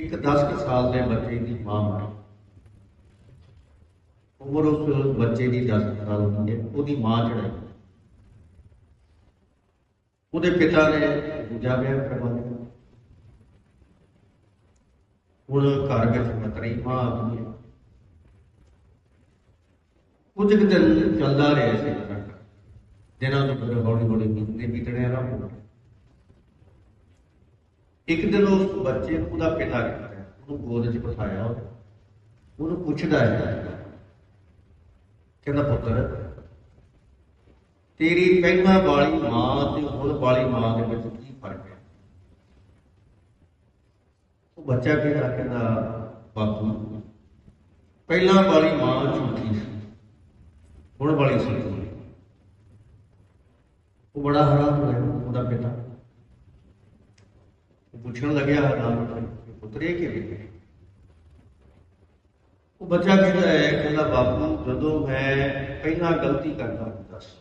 ਇੱਕ 10 ਸਾਲ ਦੇ ਬੱਚੇ ਦੀ ਮਾਂ ਮਰੀ ਉਮਰ ਉਸ ਬੱਚੇ ਦੀ 10 ਸਾਲ ਦੀ ਹੈ, ਉਹਦੀ ਮਾਂ ਚੜਾਈ। ਉਹਦੇ ਪਿਤਾ ਨੇ ਦੂਜਾ ਵਿਆਹ ਕਰਵਾ ਲਿਆ। ਹੁਣ ਘਰ ਵਿੱਚ ਮਤਰੀ ਮਾਂ ਆ ਗਈ ਕੁਝ ਕੁ ਦਿਨ ਚੱਲਦਾ ਰਿਹਾ ਸੀ ਨਾਟਕ ਦਿਨਾਂ ਤੋਂ ਫਿਰ ਹੌਲੀ ਹੌਲੀ ਬੀਤਦੇ ਬੀਤਣੇ ਆਰੰਭ ਹੋ ਗਏ। ਇੱਕ ਦਿਨ ਉਸ ਬੱਚੇ ਨੂੰ ਉਹਦਾ ਪਿਤਾ ਕਹਿੰਦਾ ਉਹਨੂੰ ਗੋਦ 'ਚ ਬਿਠਾਇਆ ਉਹਨੂੰ ਪੁੱਛਦਾ ਹੈ, ਕਹਿੰਦਾ ਪੁੱਤਰ, ਤੇਰੀ ਪਹਿਲਾਂ ਵਾਲੀ ਮਾਂ ਤੇ ਹੁਣ ਵਾਲੀ ਮਾਂ ਦੇ ਵਿੱਚ ਕੀ ਫ਼ਰਕ ਹੈ? ਉਹ ਬੱਚਾ ਕਹਿੰਦਾ ਕਹਿੰਦਾ, ਬਾਪੂ, ਪਹਿਲਾਂ ਵਾਲੀ ਮਾਂ ਝੂਠੀ ਸੀ, ਹੁਣ ਵਾਲੀ ਸੱਚੀ ਉਹ ਬੜਾ ਹੈਰਾਨ ਹੋਇਆ ਉਹਦਾ ਪਿਤਾ। ਪੁੱਛਣ ਲੱਗਿਆ ਹੈਰਾਨ ਹੋ ਕੇ ਕਿਵੇਂ ਉਹ ਬੱਚਾ ਕਹਿੰਦਾ ਹੈ, ਕਹਿੰਦਾ, ਬਾਪੂ, ਜਦੋਂ ਮੈਂ ਪਹਿਲਾਂ ਗਲਤੀ ਕਰਦਾ ਹੁੰਦਾ ਸੀ,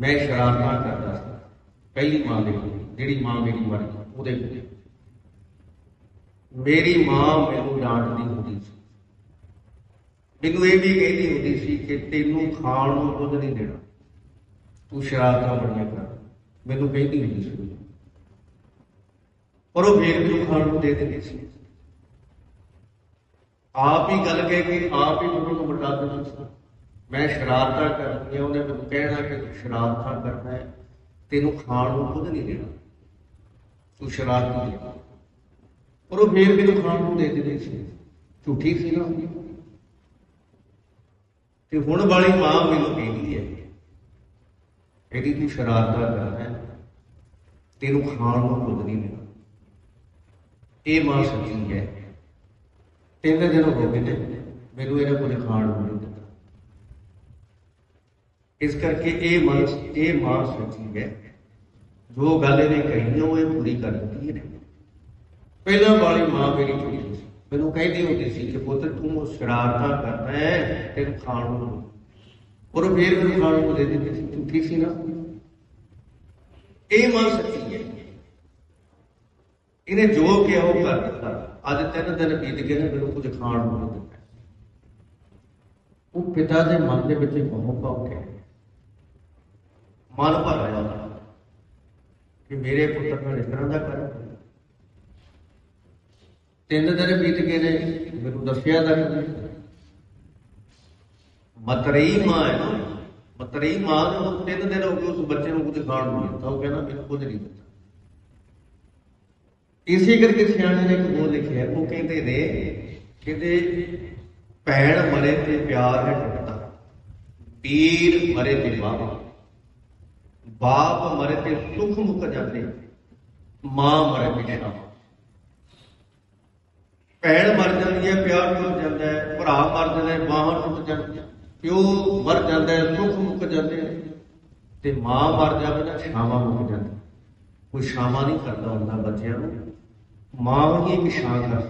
ਮੈਂ ਸ਼ਰਾਰਤਾਂ ਕਰਦਾ ਸੀ, ਪਹਿਲੀ ਮਾਂ ਦੇ ਕੋਲ ਜਿਹੜੀ ਮਾਂ ਮੇਰੀ ਮਰ ਗਈ, ਉਹਦੇ ਕੋਲ। ਮੇਰੀ ਮਾਂ ਮੈਨੂੰ ਡਾਂਟਦੀ ਹੁੰਦੀ ਸੀ। ਮੈਨੂੰ ਇਹ ਵੀ ਕਹਿੰਦੀ ਹੁੰਦੀ ਸੀ ਕਿ ਤੈਨੂੰ ਖਾਣ ਨੂੰ ਦੁੱਧ ਨਹੀਂ ਦੇਣਾ। ਤੂੰ ਸ਼ਰਾਰਤਾਂ ਬੜੀਆਂ ਕਰ। ਮੈਨੂੰ ਕਹਿੰਦੀ ਹੁੰਦੀ ਸੀ ਪਰ ਉਹ ਫੇਰ ਮੈਨੂੰ ਖਾਣ ਨੂੰ ਦੇ ਦਿੰਦੀ ਸੀ। ਆਪ ਹੀ ਗੱਲ ਕਹਿ ਕੇ ਆਪ ਹੀ ਮੈਨੂੰ ਨੂੰ ਬਤਾ ਦਿੰਦੀ ਸੀ। ਮੈਂ ਸ਼ਰਾਰਤਾਂ ਕਰਦੀ ਉਹਨੇ ਮੈਨੂੰ ਕਹਿਣਾ ਕਿ ਤੂੰ ਸ਼ਰਾਰਤਾਂ ਕਰਦਾ ਹੈ, ਤੈਨੂੰ ਖਾਣ ਨੂੰ ਖੁਦ ਨਹੀਂ ਦੇਣਾ। ਤੂੰ ਸ਼ਰਾਰਤੀ ਹੈ। ਪਰ ਉਹ ਫੇਰ ਮੈਨੂੰ ਖਾਣ ਨੂੰ ਦੇ ਦਿੰਦੀ ਸੀ। ਝੂਠੀ ਸੀ ਨਾ। ਤੇ ਹੁਣ ਵਾਲੀ ਮਾਂ ਮੈਨੂੰ ਕਹਿੰਦੀ ਹੈ। ਇਹਦੀ ਤੂੰ ਸ਼ਰਾਰਤਾਂ ਕਰਦਾ ਹੈ, ਤੈਨੂੰ ਖਾਣ ਨੂੰ ਖੁਦ ਨਹੀਂ ਦੇਣਾ। ਇਹ ਮਾਂ ਸੱਚੀ ਹੈ। ਤਿੰਨ ਦਿਨ ਹੋ ਗਏ ਨੇ ਮੈਨੂੰ ਇਹਨੇ ਕੁਝ ਖਾਣ ਨੂੰ ਨਹੀਂ ਦਿੱਤਾ। ਇਸ ਕਰਕੇ ਇਹ ਮਾਂ ਇਹ ਮਾਂ ਸੱਚੀ ਹੈ ਜੋ ਗੱਲ ਇਹਨੇ ਕਹੀ ਉਹ ਇਹ ਪੂਰੀ ਕਰ ਦਿੱਤੀ ਹੈ ਪਹਿਲਾਂ ਵਾਲੀ ਮਾਂ ਮੇਰੀ ਛੋਟੀ ਸੀ। ਮੈਨੂੰ ਕਹਿੰਦੀ ਹੁੰਦੀ ਸੀ ਕਿ ਪੁੱਤ, ਤੂੰ ਸ਼ਰਾਰਤਾਂ ਕਰਦਾ ਹੈ, ਤੈਨੂੰ ਖਾਣ ਨੂੰ ਔਰ ਉਹ ਫੇਰ ਮੈਨੂੰ ਖਾਣ ਨੂੰ ਦੇ ਦਿੰਦੀ ਸੀ। ਝੂਠੀ ਸੀ ਨਾ। ਇਹ ਮਾਂ ਸੱਚੀ ਇਹਨੇ ਜੋ ਕਿਹਾ ਉਹ ਕਰ ਦਿੱਤਾ। ਅੱਜ ਤਿੰਨ ਦਿਨ ਬੀਤ ਗਏ ਨੇ, ਮੈਨੂੰ ਕੁਝ ਖਾਣ ਨੂੰ ਨਹੀਂ ਦਿੱਤਾ। ਉਹ ਪਿਤਾ ਦੇ ਮਨ ਦੇ ਵਿੱਚ ਬਹੁਤ ਭਾਵ ਹੈ ਮਨ ਭਰ ਆਇਆ ਕਿ ਮੇਰੇ ਪੁੱਤਰ ਨਾਲ ਇਸ ਤਰ੍ਹਾਂ ਦਾ ਕਰ। ਤਿੰਨ ਦਿਨ ਬੀਤ ਗਏ ਨੇ, ਮੈਨੂੰ ਦੱਸਿਆ ਤਾਂ ਨਹੀਂ। ਮਤਰਈ ਮਾਂ ਹੈ ਨਾ। ਮਤਰਈ ਮਾਂ ਨੇ ਤਿੰਨ ਦਿਨ ਹੋ ਗਏ ਉਸ ਬੱਚੇ ਨੂੰ ਕੁਝ ਖਾਣ ਨੂੰ ਦਿੱਤਾ। ਉਹ ਕਹਿੰਦਾ, ਮੈਨੂੰ ਕੁਝ ਨਹੀਂ ਦਿੱਤਾ। ਇਸੇ ਕਰਕੇ ਸਿਆਣੇ ਨੇ ਇੱਕ ਉਹ ਲਿਖਿਆ, ਉਹ ਕਹਿੰਦੇ ਨੇ, ਕਹਿੰਦੇ ਭੈਣ ਮਰੇ ਤੇ ਪਿਆਰ ਹੈ ਟੁੱਟਦਾ, ਪੀਰ ਮਰੇ ਤੇ ਮਾਂ, ਬਾਪ ਮਰੇ ਤੇ ਸੁਖ ਮੁੱਕ ਜਾਂਦੇ, ਮਾਂ ਮਰੇ ਤੇ ਸ਼ਾਮ। ਭੈਣ ਮਰ ਜਾਂਦੀ ਹੈ, ਪਿਆਰ ਟੁੱਟ ਜਾਂਦਾ ਹੈ, ਭਰਾ ਮਰ ਜਾਂਦਾ ਹੈ, ਬਾਹਾਂ ਟੁੱਟ ਜਾਂਦੀਆਂ, ਪਿਓ ਮਰ ਜਾਂਦਾ ਹੈ, ਸੁੱਖ ਮੁੱਕ ਜਾਂਦੇ ਨੇ, ਤੇ ਮਾਂ ਮਰ ਜਾਵੇ ਤਾਂ ਛਾਵਾਂ ਮੁੱਕ ਜਾਂਦੀ ਕੋਈ ਛਾਵਾਂ ਨਹੀਂ ਕਰਦਾ ਹੁੰਦਾ ਬੱਚਿਆਂ ਨੂੰ। ਮਾਂ ਹੀ ਇੱਕ ਛਾਂ ਕਰਦੀ